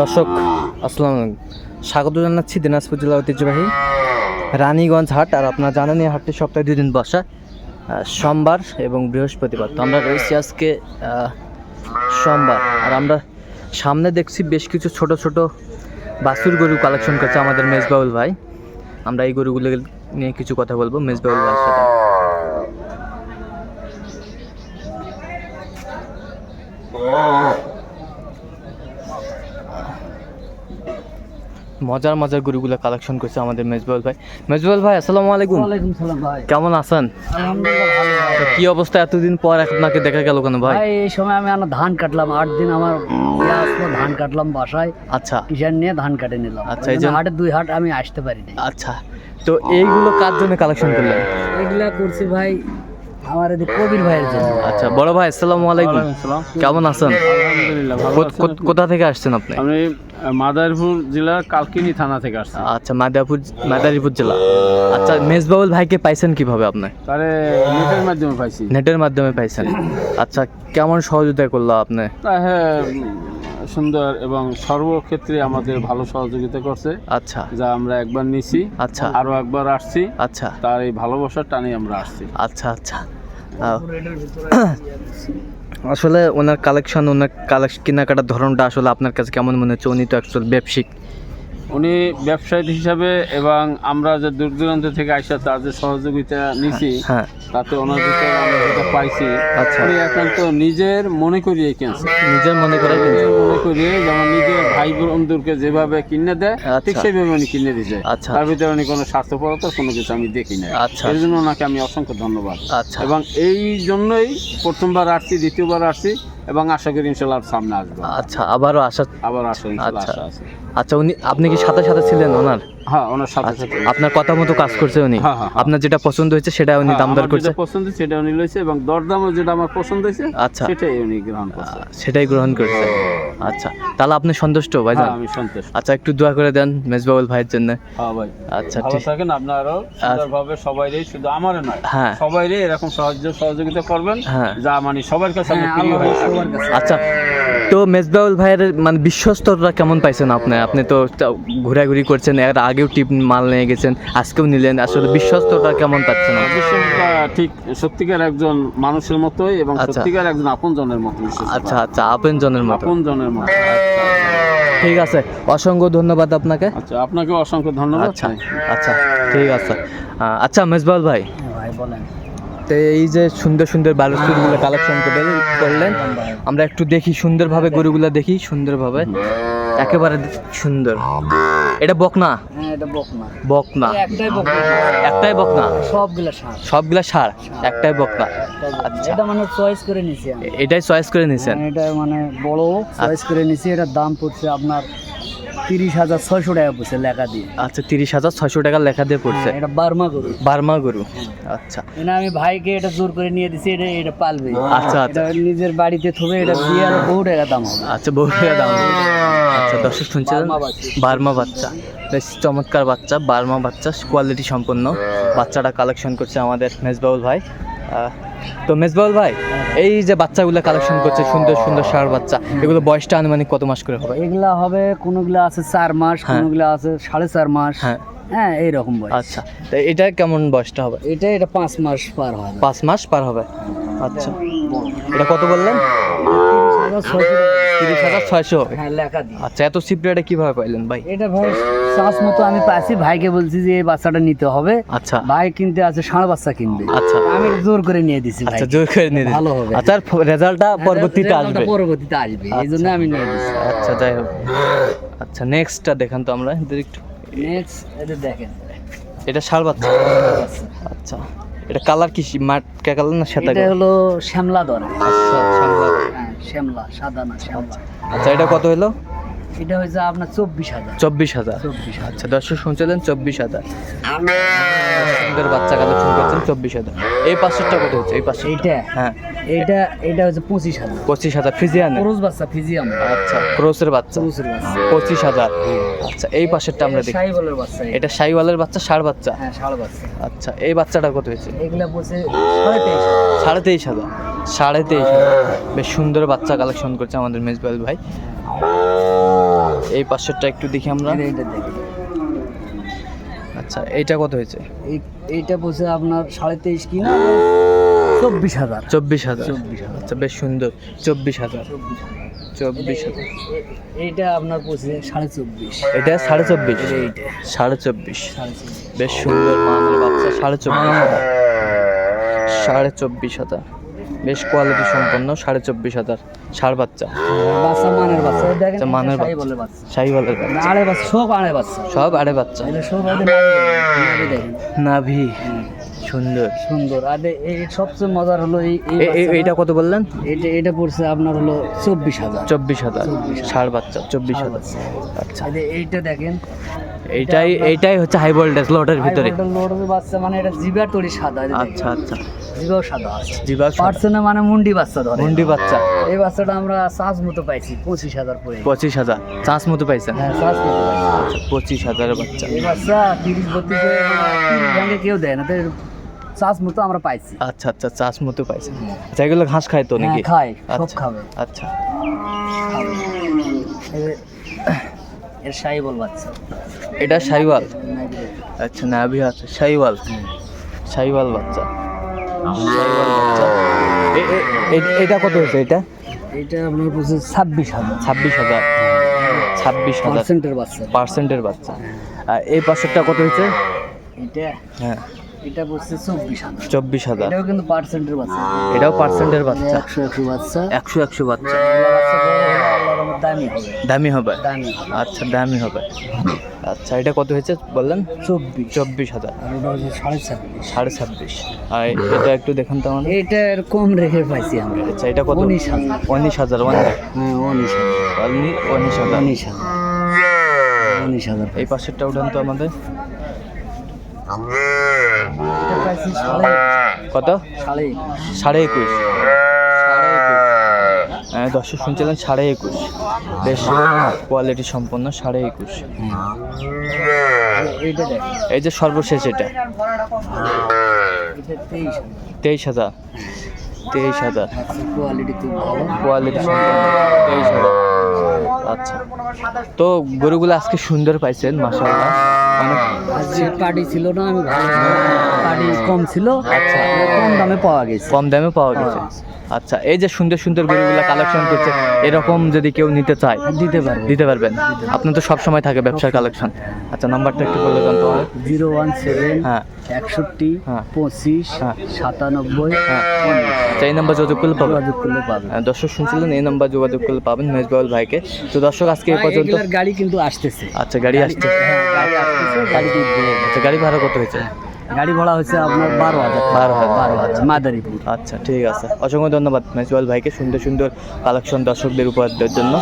দর্শক, আসসালামু স্বাগত জানাচ্ছি দিনাজপুর জেলা ঐতিহ্যবাহী রানীগঞ্জ হাট। আর আপনারা জানেন, এই হাটটি সপ্তাহে দুই দিন বসা সোমবার এবং বৃহস্পতিবার। তো আমরা রয়েছি আজকে সোমবার। আর আমরা সামনে দেখছি বেশ কিছু ছোট ছোট বাসুর গরু কালেকশন করছে আমাদের মেজবাউল ভাই। আমরা এই গরুগুলো নিয়ে কিছু কথা বলব মেজবাউল ভাইয়ের সাথে। মজার মজার গরুগুলো কালেকশন করছে আমাদের মেজবাউল ভাই। মেজবাউল ভাই আসসালামু আলাইকুম। ওয়ালাইকুম সালাম ভাই। কেমন আছেন? আলহামদুলিল্লাহ। কি অবস্থা এতদিন পর আপনাকে দেখা গেল কেন ভাই? ভাই এই সময় আমি আমার ধান কাটলাম। আট দিন আমার আসলো ধান কাটলাম বাসায়। আচ্ছা। কিষান নিয়ে ধান কাটে নিলাম। আচ্ছা, এই জন্য- হাটে দুই হাট আমি আসতে পারি নাই আচ্ছা। তো এইগুলো কার জন্য কালেকশন করলেন? এগুলা করছি ভাই আমার এদিকে কবির ভাইয়ের জন্য। আচ্ছা বড় ভাই আসসালামু আলাইকুম। কেমন আছেন? আলহামদুলিল্লাহ ভালো কোথা থেকে আসছেন আপনি? আমি আহ, মাদারীপুর জেলার কালকিনি থানা থেকে আসছি। আচ্ছা মাদারীপুর মাদারীপুর জেলা। আচ্ছা মেজবাউল ভাইকে পাইছেন কীভাবে আপনি? তারে নেটের মাধ্যমে পাইছি। নেটের মাধ্যমে পাইছেন। আচ্ছা কেমন সহযোগিতা করল আপনি? হ্যাঁ সুন্দর এবং সর্বক্ষেত্রে আমাদের ভালো সহযোগিতা করছে। আচ্ছা। যা আমরা একবার নিছি আচ্ছা। আরও একবার আসছি। আচ্ছা। তার এই ভালোবাসার টানে আমরা আসছি। আচ্ছা আচ্ছা। আসলে ওনার কালেকশন ওনার কালেকশন কেনাকাটার ধরনটা আসলে আপনার কাছে কেমন মনে হচ্ছে? উনি তো অ্যাকচুয়াল ব্যবসায়িক। উনি ব্যবসায়ী হিসাবে এবং আমরা যে দূর দূরান্ত থেকে আইসা তার যে সহযোগিতা নিছি হ্যাঁ। তাতে ওনার ভিতরে আমরা যেটা পাইছি আচ্ছা। উনি একান্ত নিজের মনে করিয়ে কিনছে নিজের মনে করে নিজের মনে করিয়ে যেমন নিজের ভাই বন্ধুকে যেভাবে কিনে দেয় ঠিক আচ্ছা। সেইভাবে উনি কিনে দিছে আচ্ছা। তার ভিতরে উনি কোনো স্বার্থপরতা কোনো কিছু আমি দেখি না আচ্ছা। এর জন্য ওনাকে আমি অসংখ্য ধন্যবাদ আচ্ছা এবং এই জন্যই প্রথমবার আসছি দ্বিতীয়বার আসছি এবং আশা করি ইনশাল্লাহ সামনে আসব আচ্ছা আবারও আসা আবার আসো ইনশাল্লাহ আচ্ছা। আশা আছে আচ্ছা উনি আপনি কি সাথে সাথে ছিলেন ওনার? হ্যাঁ ওনার সাথে আচ্ছা সাথে। আপনার কথা মতো কাজ করছে উনি? হ্যাঁ, হ্যাঁ। আপনার যেটা পছন্দ হয়েছে সেটা উনি দাম দর করছে। পছন্দ সেটা উনি লইছে এবং দরদামও যেটা আমার পছন্দ হয়েছে আচ্ছা। সেটাই উনি গ্রহণ করছে। সেটাই গ্রহণ করছে। আচ্ছা তাহলে আপনি সন্তুষ্ট ভাইজান? হ্যাঁ, আমি সন্তুষ্ট। আচ্ছা একটু দোয়া করে দেন মেজবাউল ভাইয়ের জন্য। হ্যাঁ ভাই। আচ্ছা ঠিক। থাকেন আপনারও সুন্দরভাবে সবাইরে শুধু আমারও নয় হ্যাঁ। সবাইরে এরকম সাহায্য সহযোগিতা করবেন হ্যাঁ। যা মানে সবার কাছে আমি প্রিয়। আচ্ছা তো মেজবাউল ভাইয়ের মানে বিশ্বস্ততা কেমন পাইছেন আপনি? আপনি তো ঘোরাঘুরি করছেন এর আগেও টিপ মাল নিয়ে গেছেন আজকেও নিলেন আসলে বিশ্বস্ততা কেমন পাচ্ছেন ঠিক সত্যিকার একজন মানুষের মতোই এবং আচ্ছা। সত্যিকার একজন আপন জনের মতো আচ্ছা আচ্ছা আপন জনের মতো। আপন জনের মতো ঠিক আছে অসংখ্য ধন্যবাদ আপনাকে। আচ্ছা আপনাকে অসংখ্য ধন্যবাদ। আচ্ছা আচ্ছা ঠিক আছে। আচ্ছা মেজবাউল ভাই। ভাই বলেন। তো এই যে সুন্দর সুন্দর বালুচুরগুলো কালেকশন করলেন আমরা একটু দেখি সুন্দরভাবে গরুগুলো দেখি সুন্দরভাবে। একেবারে সুন্দর। এটা বকনা? হ্যাঁ এটা বকনা। বকনা। একটাই বকনা। একটাই বকনা? সবগুলা সার। সবগুলা সার? একটাই বকনা। আচ্ছা। এটা মানে চয়েস করে নিছি এটাই চয়েস করে নিছেন? হ্যাঁ, এটা মানে বড় চয়েস করে নিছি। এটার দাম পড়ছে আপনার তিরিশ হাজার ছয়শো টাকা পড়ছে লেখা দিয়ে। আচ্ছা তিরিশ হাজার ছয়শো টাকা লেখা দিয়ে পড়ছে। এটা বার্মা গরু। বার্মা গরু। আচ্ছা। এটা আমি ভাইকে এটা জোর করে নিয়ে দিছি এটা এটা পালবে। আচ্ছা, আচ্ছা। নিজের বাড়িতে থবে এটা দিয়ে আরও বহু টাকা দাম হবে। আচ্ছা বহু টাকা দাম আচ্ছা দর্শক শুনছিলেন বার্মা বাচ্চা। বেশ চমৎকার বাচ্চা বার্মা বাচ্চা কোয়ালিটি সম্পন্ন। বাচ্চাটা কালেকশন করছে আমাদের মেজবাউল ভাই। তো মেজবাউল ভাই এই যে বাচ্চাগুলো কালেকশন করছে সুন্দর সুন্দর সার বাচ্চা এগুলো বয়সটা আনুমানিক কত মাস করে হবে? এগুলা হবে কোনগুলো আছে চার মাস কোনগুলো কোনোগুলা আছে সাড়ে চার মাস। হ্যাঁ। হ্যাঁ এইরকম বয়স। আচ্ছা তো এটা কেমন বয়সটা হবে? এটা এটা পাঁচ মাস পার হবে। পাঁচ মাস পার হবে? আচ্ছা। এটা কত বললেন? তিরিশ হাজার ছয়শো। হ্যাঁ আচ্ছা এত কীভাবে পাইলেন ভাই? এটা ভাই চাষ মতো আমি পাইছি ভাইকে বলছি যে এই বাচ্চাটা নিতে হবে। আচ্ছা। ভাই কিনতে আছে ষাঁড় বাচ্চা কিনবে। আচ্ছা। আমি জোর করে নিয়ে দিছি আচ্ছা জোর করে নিয়ে ভালো হবে। আচ্ছা রেজাল্টটা পরবর্তীতে আসবে। পরবর্তীতে আসবে এই জন্য আমি নিয়ে দিছি। আচ্ছা যাই হোক। আচ্ছা নেক্সটটা দেখান তো আমরা একটু। নেক্সট এটা দেখেন। এটা শাল বাচ্চা। আচ্ছা। এটা কালার কি মাঠ কালার না সাদা এটা হলো শ্যামলা ধরে আচ্ছা শ্যামলা। হ্যাঁ শ্যামলা সাদা না শ্যামলা। আচ্ছা এটা কত হলো এটা হচ্ছে আপনার চব্বিশ হাজার। চব্বিশ হাজার। আচ্ছা দর্শক শুনছিলেন চব্বিশ হাজার। সুন্দর বাচ্চা কালেকশন করছেন চব্বিশ হাজার। এই পাশেরটা কত হচ্ছে? এই পাশে এইটা? হ্যাঁ। এটা এটা হচ্ছে পঁচিশ হাজার। পঁচিশ হাজার ফিজিয়ানে ক্রোজ বাচ্চা ফিজিয়াম। আচ্ছা ক্রোসের বাচ্চা। পঁচিশ হাজার। আচ্ছা এই পাশেরটা আমরা দেখি। বাচ্চা এটা। সাইওয়ালের বাচ্চা ষাড় বাচ্চা? হ্যাঁ ষাড় বাচ্চা। আচ্ছা এই বাচ্চাটা কত হয়েছে? এগুলা বলছে সাড়ে তেইশ সাড়ে তেইশ হাজার। সাড়ে তেইশ। বেশ সুন্দর বাচ্চা কালেকশন করছে আমাদের মেজবাল ভাই। এই পাশেরটা একটু দেখি আমরা। আচ্ছা এইটা কত হয়েছে? এই- এইটা বসে আপনার সাড়ে তেইশ কিনা চব্বিশ হাজার। চব্বিশ হাজার। চব্বিশ হাজার। আচ্ছা বেশ সুন্দর। চব্বিশ হাজার। চব্বিশ হাজার। এইটা আপনার বসে সাড়ে চব্বিশ। এটা সাড়ে চব্বিশ। সাড়ে চব্বিশ। সাড়ে চব্বিশ। বেশ সুন্দর মানের বাচ্চা সাড়ে চব্বিশ হাজার। সাড়ে চব্বিশ হাজার। বেশ কোয়ালিটি সম্পন্ন সাড়ে চব্বিশ হাজার ষাড় বাচ্চা। বাচ্চা মানের বাচ্চা। দেখেন আচ্ছা, মানের বাচ্চা। বাচ্চা। শাহিওয়ালের বাচ্চা। আড়ে বাচ্চা সব আড়ে বাচ্চা। সব আড়ে বাচ্চা। সব আড়ে নাভি দেখেন। নাভি। হুম, সুন্দর। সুন্দর। আর এই সবচেয়ে মজার হলো এই এইটা কত বললেন? এটা এটা পড়ছে আপনার হলো চব্বিশ হাজার। চব্বিশ হাজার। হাজার। বাচ্চা চব্বিশ হাজার। আচ্ছা। এইটা দেখেন। এইটাই এইটাই হচ্ছে হাই ভোল্টেজ লটের ভিতরে। লোডের বাচ্চা মানে এটা জিবার তৈরি সাদা। আচ্ছা আচ্ছা। জিবাও সাদা আছে। জিবা পার্সেন্টে মানে মুন্ডি বাচ্চা ধরে। মুন্ডি বাচ্চা। এই বাচ্চাটা আমরা চার্জ মতো পাইছি পঁচিশ হাজার করে পঁচিশ হাজার। চান্স মতো পাইছেন হ্যাঁ চার্জ মতো আচ্ছা পঁচিশ হাজারের বাচ্চা। এই বাচ্চা তিরিশ বত্রিশে কেউ দেয় না। তো চার্জ মতো আমরা পাইছি। আচ্ছা আচ্ছা চাষ মতো পাইছেন আচ্ছা এগুলো ঘাস খায় তো নাকি? হ্যাঁ, খায় সব আচ্ছা খাবে। আচ্ছা। এর সাইবল বাচ্চা। এটা শাহিওয়াল? আচ্ছা নাভি আছে শাহিওয়াল। শাহিওয়াল বাচ্চা। শাহিওয়াল এটা কত হয়েছে এটা? এটা আপনার বলছে ছাব্বিশ হাজার। ছাব্বিশ হাজার। ছাব্বিশ হাজার। পার্সেন্টের বাচ্চা। পার্সেন্টের বাচ্চা। আর এই পাশেরটা কত হয়েছে? এটা? হ্যাঁ। এটা বলছে চব্বিশ হাজার। চব্বিশ হাজার। এটাও কিন্তু পার্সেন্টের বাচ্চা। এটাও পার্সেন্টের বাচ্চা। একশো একশো বাচ্চা। একশো একশো বাচ্চা। দামি হবে। দামি হবে? দামি আচ্ছা দামি হবে। আচ্ছা এটা কত হয়েছে বললেন? চব্বিশ। চব্বিশ হাজার। সাড়ে ছাব্বিশ। সাড়ে ছাব্বিশ। আর এটা একটু দেখান তো আমাদের। এটা কম রেখে পাইছি আমরা। আচ্ছা এটা কত? উনিশ হাজার। উনিশ হাজার হ্যাঁ উনিশ হাজার। উনিশ হাজার। উনিশ হাজার। উনিশ হাজার। এই পাশেরটা উঠান তো আমাদের। কত? সাড়ে একুশ। হ্যাঁ দর্শক শুনছিলেন সাড়ে একুশ। বেশ কোয়ালিটি সম্পন্ন সাড়ে একুশ। এই যে সর্বশেষ এটা। তেইশ হাজার। তেইশ হাজার। কোয়ালিটি কোয়ালিটি সম্পন্ন। তেইশ হাজার। আচ্ছা। তো গরুগুলো আজকে সুন্দর পাইছেন মাসাল্লাহ পার্টি ছিল না আমি পার্টি কম ছিল আচ্ছা। কম দামে পাওয়া গেছে। কম দামে পাওয়া গেছে। আচ্ছা এই যে সুন্দর সুন্দর গরুগুলো কালেকশন করছে এরকম যদি কেউ নিতে চায় দিতে পারব। দিতে পারবেন। আপনার তো সব সময় থাকে ব্যবসার কালেকশন আচ্ছা নাম্বারটা একটু বলে দেন তো। জিরো ওয়ান সেভেন হ্যাঁ। একষট্টি হ্যাঁ। পঁচিশ হ্যাঁ। সাতানব্বই হ্যাঁ। এই নাম্বার যোগাযোগ করলে পাবেন। যোগাযোগ করলে পাবেন। হ্যাঁ, দর্শক শুনছিলেন এই নাম্বার যোগাযোগ করলে পাবেন মেজবাউল ভাইকে। তো দর্শক আজকে এই পর্যন্ত গাড়ি কিন্তু আসতেছে। আচ্ছা গাড়ি আসছে। হ্যাঁ, গাড়ি আসতেছে আচ্ছা গাড়ি ভাড়া কত হয়েছে? গাড়ি ভাড়া হচ্ছে আপনার বারো হাজার বারো হাজার। বারো হাজার মাদারীপুর। আচ্ছা ঠিক আছে। অসংখ্য ধন্যবাদ মেজবাউল ভাইকে সুন্দর সুন্দর কালেকশন দর্শকদের উপহার দেওয়ার জন্য।